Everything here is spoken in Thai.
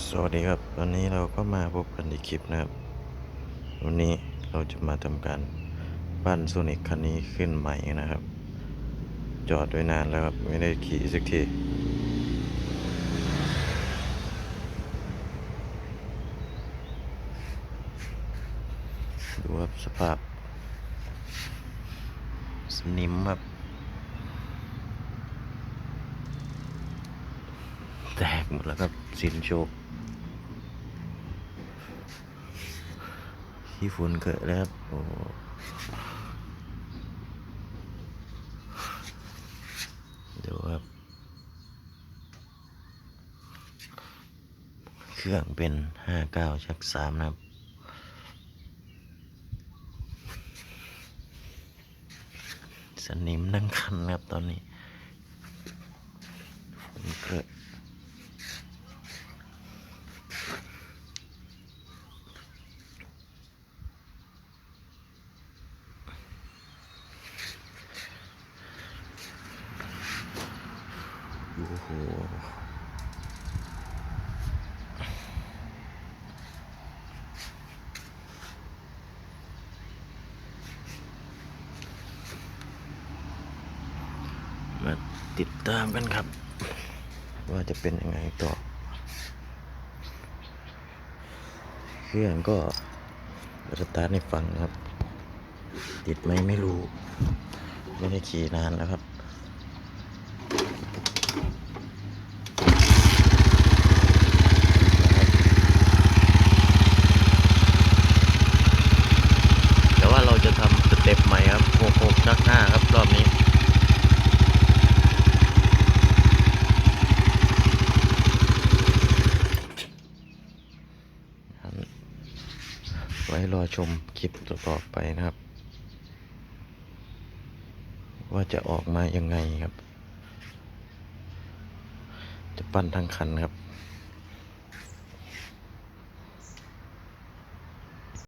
สวัสดีครับ วันนี้เราก็มาพบกันในคลิปนะครับ วันนี้เราจะมาทำการปั้นโซนิกคันนี้ขึ้นใหม่นะครับ จอดไว้นานแล้วครับ ไม่ได้ขี่สักทีดูครับสภาพ สนิมครับ แตกหมดแล้วครับสินโชค ขี้ฝุ่นเกิดแล้วครับโอ้ดูครับ เครื่องเป็นห้าเก้าชักสามนะครับสนิมนั่งคันครับตอนนี้ฝนเกิด โอ้โหมาติดตามกันครับ ว่าจะเป็นยังไงต่อ เครื่องก็สตาร์ทในฟังครับ ติดไหมไม่รู้ ไม่ได้ขี่นานแล้วครับ แต่ว่าเราจะทำสเต็ปใหม่ครับหกหกชักห้าครับรอบนี้ไว้รอชมคลิปต่อไปนะครับ ว่าจะออกมายังไงครับ จะปั้นทั้งคันครับ